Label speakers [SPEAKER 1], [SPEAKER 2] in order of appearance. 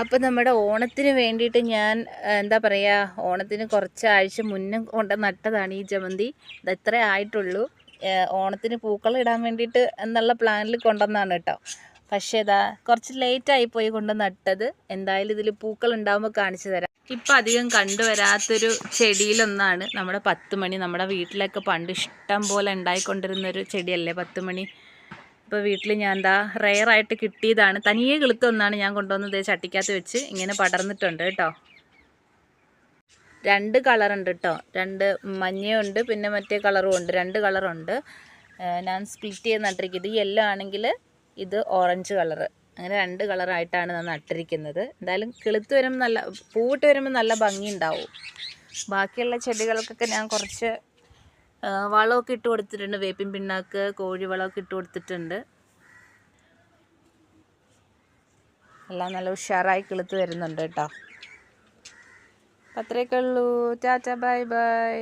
[SPEAKER 1] അപ്പം നമ്മുടെ ഓണത്തിന് വേണ്ടിയിട്ട് ഞാൻ എന്താ പറയുക ഓണത്തിന് കുറച്ച് ആഴ്ച മുന്നേ കൊണ്ട് നട്ടതാണ് ഈ ജമന്തി. ഇത് ഇത്രേ ആയിട്ടുള്ളൂ. ഓണത്തിന് പൂക്കൾ ഇടാൻ വേണ്ടിയിട്ട് എന്നുള്ള പ്ലാനിൽ കൊണ്ടുവന്നാണ് കേട്ടോ. പക്ഷേ ഇതാ കുറച്ച് ലേറ്റ് പോയി കൊണ്ട് നട്ടത്. എന്തായാലും ഇതിൽ പൂക്കൾ ഉണ്ടാകുമ്പോൾ കാണിച്ചു തരാം. ഇപ്പം അധികം കണ്ടുവരാത്തൊരു ചെടിയിലൊന്നാണ് നമ്മുടെ പത്ത് മണി നമ്മുടെ വീട്ടിലൊക്കെ പണ്ട് ഇഷ്ടം പോലെ ഉണ്ടായിക്കൊണ്ടിരുന്നൊരു ചെടിയല്ലേ പത്ത് മണി ഇപ്പോൾ വീട്ടിൽ ഞാൻ എന്താ റെയറായിട്ട് കിട്ടിയതാണ്. തനിയെ കിളുത്ത ഒന്നാണ് ഞാൻ കൊണ്ടുവന്നത് ചട്ടിക്കകത്ത് വെച്ച്. ഇങ്ങനെ പടർന്നിട്ടുണ്ട് കേട്ടോ. രണ്ട് കളറുണ്ട് കേട്ടോ. രണ്ട് മഞ്ഞയുണ്ട് പിന്നെ മറ്റേ കളറും ഉണ്ട്. രണ്ട് കളറുണ്ട്. ഞാൻ സ്പ്ലിറ്റ് ചെയ്ത് നട്ടിരിക്കുന്നത്. ഈ യെല്ലോ ആണെങ്കിൽ ഇത് ഓറഞ്ച് കളറ്. അങ്ങനെ രണ്ട് കളറായിട്ടാണ് ഞാൻ നട്ടിരിക്കുന്നത്. എന്തായാലും കിളുത്ത് വരുമ്പോൾ നല്ല പൂവിട്ട് വരുമ്പോൾ നല്ല ഭംഗി ഉണ്ടാവും ബാക്കിയുള്ള ചെടികൾക്കൊക്കെ ഞാൻ കുറച്ച് വളമൊക്കെ ഇട്ട് കൊടുത്തിട്ടുണ്ട്. വേപ്പിൻ പിണ്ണാക്ക് കോഴി വളമൊക്കെ ഇട്ട് കൊടുത്തിട്ടുണ്ട്. എല്ലാം നല്ല ഉഷാറായി കിളുത്ത് വരുന്നുണ്ട് കേട്ടോ. അത്രയൊക്കെ ഉള്ളൂ. Tata bye bye.